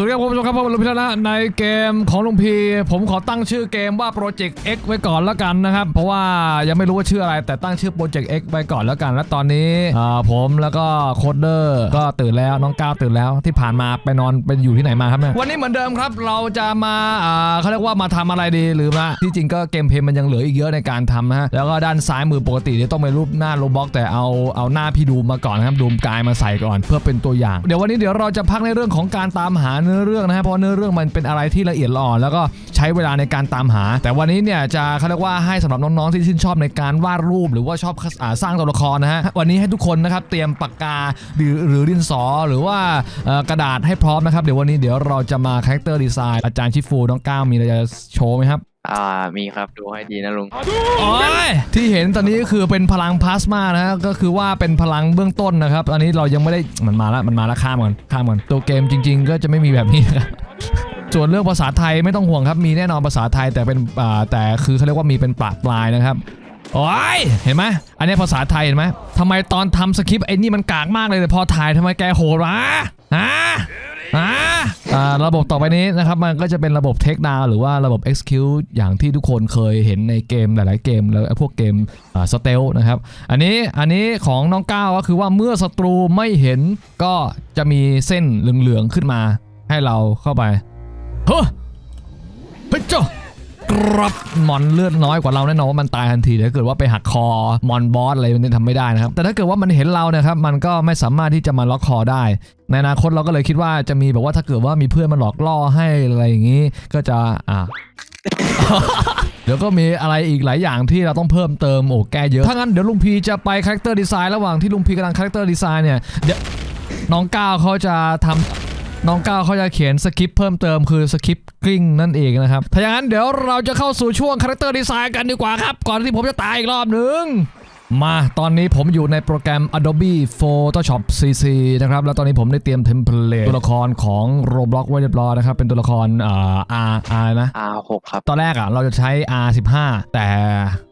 สวัสดีครับคุณผู้ชมครับผมลุงพีแล้วนะในเกมของลุงพีผมขอตั้งชื่อเกมว่า Project X ไว้ก่อนแล้วกันนะครับ เพราะว่ายังไม่รู้ว่าชื่ออะไรแต่ตั้งชื่อ Project X ไว้ก่อนแล้วกัน และตอนนี้อ่าผมแล้วก็โคดเดอร์ก็ตื่นแล้วน้องก้าวตื่นแล้วที่ผ่านมาไปนอนเป็นอยู่ที่ไหนมาครับเนี่ยวันนี้เหมือนเดิมครับเราจะมาอ่าเขาเรียกว่ามาทำอะไรดีหรือมาที่จริงก็เกมเพลย์มันยังเหลืออีกเยอะในการทำนะฮะแล้วก็ด้านซ้ายมือปกติเนี่ยต้องเป็นรูปหน้าโรบ็อกแต่เอาเอาหน้าพี่ดูมมาก่อนนะครับดูมกายมาใส่ก่อน เพื่อเป็นตัวอย่าง เดี๋ยววันนี้เดี๋ยวเราจะพักในเรื่องของการตามหาเนื้อเรื่องนะฮะเพราะเนื้อเรื่องมันเป็นอะไรที่ละเอียดละอ่อนแล้วก็ใช้เวลาในการตามหา แต่วันนี้เนี่ยจะเขาเรียกว่าให้สำหรับน้องๆที่ชื่นชอบในการวาดรูป หรือว่าชอบอสร้างตัวละครนะฮะวันนี้ให้ทุกคนนะครับเตรียมปากกาหรือหรือดินสอหรือว่ากระดาษให้พร้อมนะครับเดี๋ยววันนี้เดี๋ยวเราจะมาคาแรคเตอร์ดีไซน์อาจารย์ชิฟูน้องก้าวมีอะไรจะโชว์ไหมครับ อ่ามีครับดูให้ดีนะลุง โอ้ยที่เห็นตอนนี้ก็คือเป็นพลังพลาสมานะฮะก็คือว่าเป็นพลังเบื้องต้นนะครับ อันนี้เรายังไม่ได้มันมาแล้วมันมาแล้วข้ามก่อนข้ามก่อนตัวเกมจริง ๆ ก็จะไม่มีแบบนี้นะครับส่วนเรื่องภาษาไทยไม่ต้องห่วงครับมีแน่นอนภาษาไทยแต่เป็นอ่าแต่คือเขาเรียกว่ามีเป็นปลาปลายนะครับโอ้ยเห็นไหมอันนี้ภาษาไทยเห็นไหมทำไมตอนทำสคริปต์ไอ้นี่มันกากมากเลยแต่พอถ่ายทำไมแกโหดวะฮะฮะอ่า ระบบต่อไปนี้นะครับ มันก็จะเป็นระบบ Take Down หรือว่าระบบ Execute อย่างที่ทุกคนเคยเห็นในเกมหลาย ๆ เกม แล้วพวกเกมสเตลนะครับ อันนี้อันนี้ของน้องก้าวก็คือว่าเมื่อศัตรูไม่เห็นก็จะมีเส้นเหลือง ๆ ขึ้นมาให้เราเข้าไปเฮ้ กรับมอนเลือดน้อยกว่าเราแน่นอนว่ามันตายทันทีถ้าเกิดว่าไปหักคอมอนบอสอะไรมันทำไม่ได้นะครับแต่ถ้าเกิดว่ามันเห็นเราเนี่ยครับมันก็ไม่สามารถที่จะมาล็อกคอได้ในอนาคตเราก็เลยคิดว่าจะมีแบบว่าถ้าเกิดว่ามีเพื่อนมาหลอกล่อให้อะไรอย่างนี้ ก็จะอ่าเดี๋ยวก็มีอะไรอีกหลายอย่างที่เราต้องเพิ่มเติมโอ้แก้เยอะถ้างั้นเดี๋ยวลุงพีจะไปคาแรคเตอร์ดีไซน์ระหว่างที่ลุงพีกำลังคาแรคเตอร์ดีไซน์เนี่ยเดี๋ยวน้องก้าวเขาจะทำ น้องก้าวเขาจะเขียนสคริปต์เพิ่มเติมคือสคริปต์กริ้งนั่นเองนะครับ ถ้าอย่างนั้นเดี๋ยวเราจะเข้าสู่ช่วงคาแรคเตอร์ดีไซน์กันดีกว่าครับ ก่อนที่ผมจะตายอีกรอบหนึ่ง มาตอนนี้ผมอยู่ในโปรแกรม Adobe Photoshop CC นะครับ แล้วตอนนี้ผมได้เตรียมเทมเพลตตัวละครของ Roblox ไว้เรียบร้อยนะครับ เป็นตัวละครอ่า R R นะ R6 ครับ ตอนแรกอะเราจะใช้ R15 แต่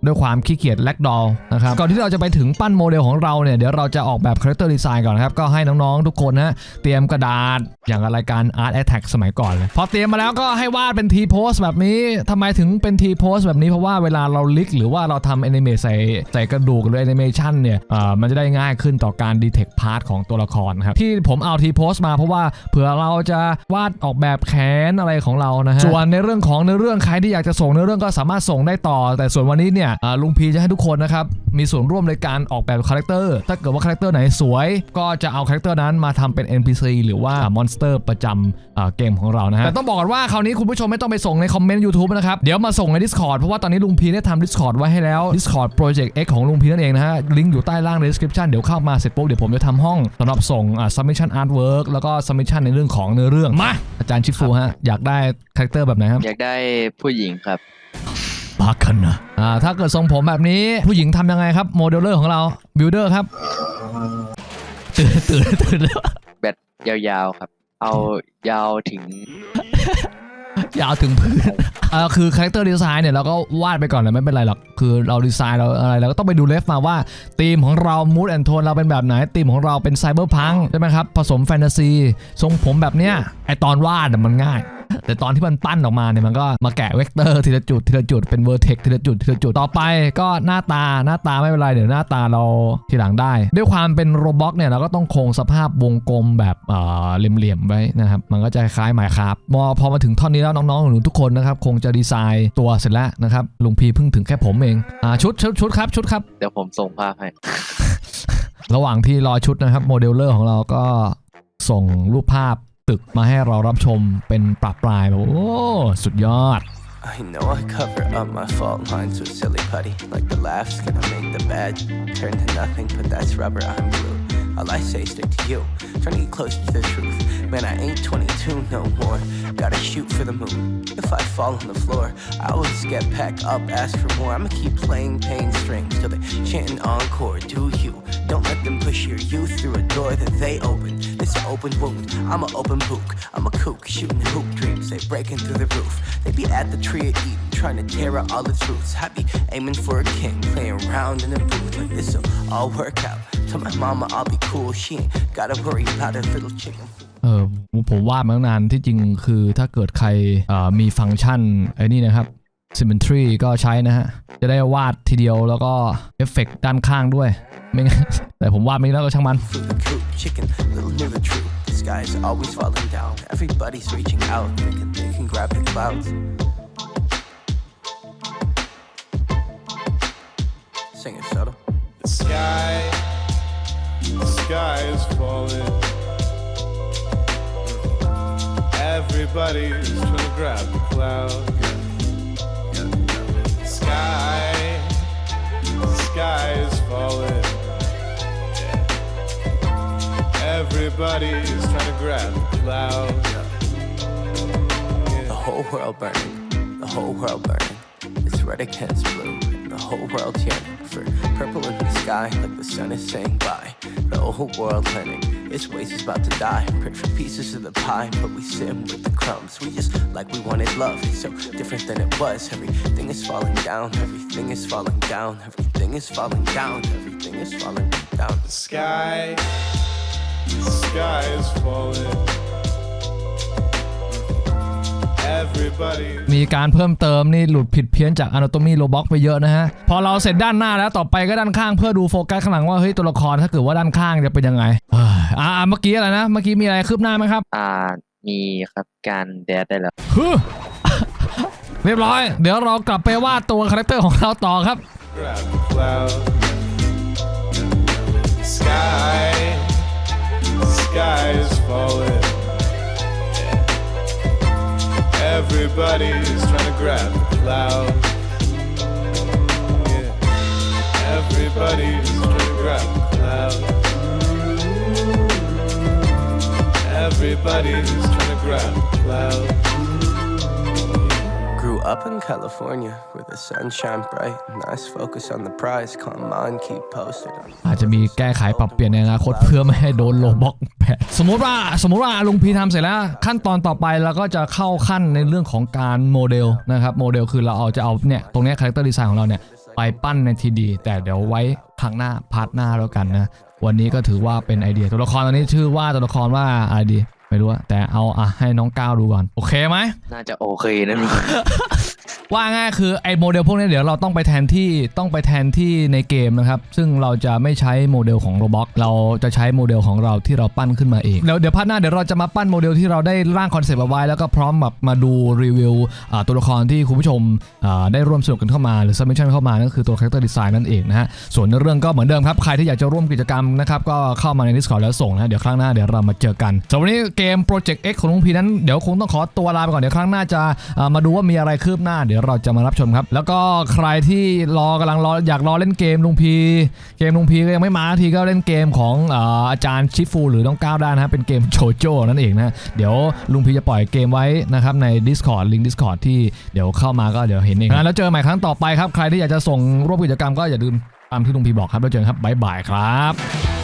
ด้วยความขี้เกียจแลกดอลนะครับ ก่อนที่เราจะไปถึงปั้นโมเดลของเราเนี่ย เดี๋ยวเราจะออกแบบ Character Design ก่อนนะครับ ก็ให้น้องๆ ทุกคนนะเตรียมกระดาษอย่างรายการ Art Attack สมัยก่อนเลยพอเตรียมมาแล้วก็ให้วาดเป็น T pose แบบนี้ทำไมถึงเป็น T pose แบบนี้เพราะว่าเวลาเราลิกหรือว่าเราทำแอนิเมตใส่ใส่กระดูกหรือแอนิเมชันเนี่ยเอ่อมันจะได้ง่ายขึ้นต่อการ detect part ของตัวละครนะครับที่ผมเอา T pose มาเพราะว่าเผื่อเราจะวาดออกแบบแขนอะไรของเรานะฮะส่วนในเรื่องของเนื้อเรื่องใครที่อยากจะส่งเนื้อเรื่องก็สามารถส่งได้ต่อ แต่ส่วนวันนี้เนี่ยอ่าลุงพีจะให้ทุกคนนะครับมีส่วนร่วมในการออกแบบคาแรคเตอร์ถ้าเกิดว่าคาแรคเตอร์ไหนสวยก็จะเอาคาแรคเตอร์นั้นมาทำเป็น NPC หรือว่ามอนสเตอร์ประจำอ่าเกมของเรานะฮะแต่ต้องบอกก่อนว่าคราวนี้คุณผู้ชมไม่ต้องไปส่งในคอมเมนต์ YouTube นะครับเดี๋ยวมาส่งใน Discord เพราะว่าตอนนี้ลุงพีได้ทำ Discord ไว้ให้แล้ว Discord Project X ของลุงพีนั่นเองนะฮะ ลิงก์อยู่ใต้ล่างใน description เดี๋ยวเข้ามาเสร็จปุ๊บเดี๋ยวผมจะทำห้องสำหรับส่งอ่า submission artwork แล้วก็ submission ในเรื่องของเนื้อเรื่อง มา อาจารย์ชิฟูฮะ อยากได้คาแรคเตอร์แบบไหนครับอยากได้ผู้หญิงครับบากันนะอ่าถ้าเกิดทรงผมแบบนี้ผู้หญิงทำยังไงครับโมเดลเลอร์ของเราบิลเดอร์ครับตื่นตื่นตื่นแล้วแบตยาวๆครับ เอายาวถึง ยาวถึงพื้นอ่าคือคาแรคเตอร์ดีไซน์เนี่ยเราก็วาดไปก่อนเลยไม่เป็นไรหรอก คือเราดีไซน์เราอะไรเราก็ต้องไปดูเลฟมาว่าธีมของเรามูดแอนโทนเราเป็นแบบไหนธีมของเราเป็นไซเบอร์พังใช่ไหมครับ ผสมแฟนตาซี ทรงผมแบบเนี้ยไอตอนวาดมันง่าย แต่ตอนที่มันปั้นออกมาเนี่ยมันก็มาแกะเวกเตอร์ทีละจุดทีละจุดเป็นเวอร์เทคทีละจุดทีละจุดต่อไปก็หน้าตาหน้าตาไม่เป็นไรเดี๋ยวหน้าตาเราทีหลังได้ ด้วยความเป็นโรบ็อกเนี่ยเราก็ต้องคงสภาพวงกลมแบบเอ่อเหลี่ยมๆไว้นะครับมันก็จะคล้ายหมายครับมอพอมาถึงท่อนนี้แล้วน้องๆหนูทุกคนนะครับคงจะดีไซน์ตัวเสร็จแล้วนะครับลุงพีเพิ่งถึงแค่ผมเองอ่าชุดชุดชุดครับชุดครับเดี๋ยวผมส่งภาพให้ ระหว่างที่รอชุดนะครับโมเดลเลอร์ของเราก็ส่งรูปภาพ ตึกมาให้เรารับชมเป็นปรับปลายแบบโอ้ สุดยอด I know I cover up my fault lines with silly putty. Like the laugh's gonna make the bad turn to nothing, but that's rubber, I'm glue. All I say stick to you, trying to get closer to the truth. Man, I ain't 22 no more. Gotta shoot for the moon. If I fall on the floor, I always get back up, ask for more. I'ma keep playing pain strings till they chanting encore. Do you? Don't let them push your youth through a door that they open. This an open wound. I'm an open book. I'm a kook shooting hoop dreams. They breaking through the roof. They be at the tree of Eden, trying to tear out all its roots. I be aiming for a king, playing around in a booth like this'll all work out. Tell my mama I'll be cool. She ain't gotta worry about a little chicken. เออ ผมผมวาดมาตั้งนานที่จริงคือถ้าเกิดใครเอ่อมีฟังก์ชันไอ้นี่นะครับ Symmetry ก็ใช้นะฮะ จะได้วาดทีเดียวแล้วก็เอฟเฟกต์ด้านข้างด้วย ไม่งั้นแต่ผมวาดไม่แล้วก็ช่างมัน Through the coop, chicken, little knew the truth. The sky's always falling down. Everybody's reaching out, thinking they can grab the clouds. Sing it, subtle. The sky, the sky is falling. Everybody's trying to grab the cloud. Everybody's trying to grab the cloud. The whole world burning, the whole world burning. It's red against blue, the whole world's yearning for purple in the sky, like the sun is saying bye. The whole world learning, its waste is about to die. Pray for pieces of the pie, but we sim with the crumbs. We just like we wanted love, so different than it was. Everything is falling down, everything is falling down, everything is falling down, everything is falling down. The sky, the sky is falling. Everybody. มีการเพิ่มเติมนี่หลุดผิดเพี้ยนจาก Anatomy Roblox ไปเยอะนะฮะ พอเราเสร็จด้านหน้าแล้วต่อไปก็ด้านข้างเพื่อดูโฟกัสข้างหลังว่าเฮ้ยตัวละครถ้าเกิดว่าด้านข้างจะเป็นยังไงเอ้ยอ่าเมื่อกี้อะไรนะ เมื่อกี้มีอะไรคืบหน้าไหมครับอ่ามีครับการแดดได้แล้ว ฮึเรียบร้อย เดี๋ยวเรากลับไปวาดตัวคาแรคเตอร์ของเราต่อครับ grab the cloud. Sky, sky is falling. Everybody's trying to grab the cloud. Yeah. Everybody's trying to grab the cloud. Everybody's trying to grab up in California where the sun shine bright. Nice focus on the prize. Come on, keep posted. อาจจะมีแก้ไขปรับเปลี่ยนในอนาคตเพื่อไม่ให้โดนโลบ็อกแปะสมมติว่าสมมติว่าลุงพีทำเสร็จแล้ว ขั้นตอนต่อไปเราก็จะเข้าขั้นในเรื่องของการโมเดลนะครับโมเดลคือเราเอาจะเอาเนี่ยตรงนี้คาแรคเตอร์ดีไซน์ของเราเนี่ยไปปั้นในทีดี แต่เดี๋ยวไว้ครั้งหน้าพาร์ทหน้าแล้วกันนะ วันนี้ก็ถือว่าเป็นไอเดียตัวละครตอนนี้ชื่อว่าตัวละครว่าอะไรดี ไม่รู้อะแต่เอาอะให้น้องก้าวดูก่อน โอเคไหม น่าจะโอเคนะลุงว่าง่ายคือไอ้โมเดลพวกนี้เดี๋ยวเราต้องไปแทนที่ต้องไปแทนที่ในเกมนะครับ ซึ่งเราจะไม่ใช้โมเดลของ Roblox เราจะใช้โมเดลของเราที่เราปั้นขึ้นมาเองเดี๋ยวเดี๋ยวพาร์ทหน้าเดี๋ยวเราจะมาปั้นโมเดลที่เราได้ร่างคอนเซปต์เอาไว้แล้วก็พร้อมแบบมาดูรีวิวอ่าตัวละครที่คุณผู้ชมอ่าได้ร่วมสนุกกันเข้ามาหรือ submission เข้ามานั่นคือตัว character design นั่นเองนะฮะส่วนในเรื่องก็เหมือนเดิมครับใครที่อยากจะร่วมกิจกรรมนะครับก็เข้ามาใน Discord แล้วส่งนะเดี๋ยวครั้งหน้าเดี๋ยวเรามาเจอกันสำหรับวันนี้เกม Project X ของลุงพีนั้นเดี๋ยวคงต้องขอตัวลาไปก่อนเดี๋ยวครั้งหน้าจะามาดูว่ามีอะไรคืบหน้า เดี๋ยวเราจะมารับชมครับ แล้วก็ใครที่รอกำลังรออยากรอเล่นเกมลุงพี เกมลุงพีก็ยังไม่มาทีก็เล่นเกมของอาอาจารย์ชิฟูหรือน้องก้าวได้นะฮะเป็นเกมโจโจ้นั่นเองนะเดี๋ยวลุงพีจะปล่อยเกมไว้นะครับใน Discord ลิงก์ Discord ที่เดี๋ยวเข้ามาก็เดี๋ยวเห็นเองนะแล้วเจอใหม่ครั้งต่อไปครับใครที่อยากจะส่งร่วมกิจกรรมก็อย่าลืมตามที่ลุงพีบอกครับแล้วเจอกันครับบ๊ายบายครับ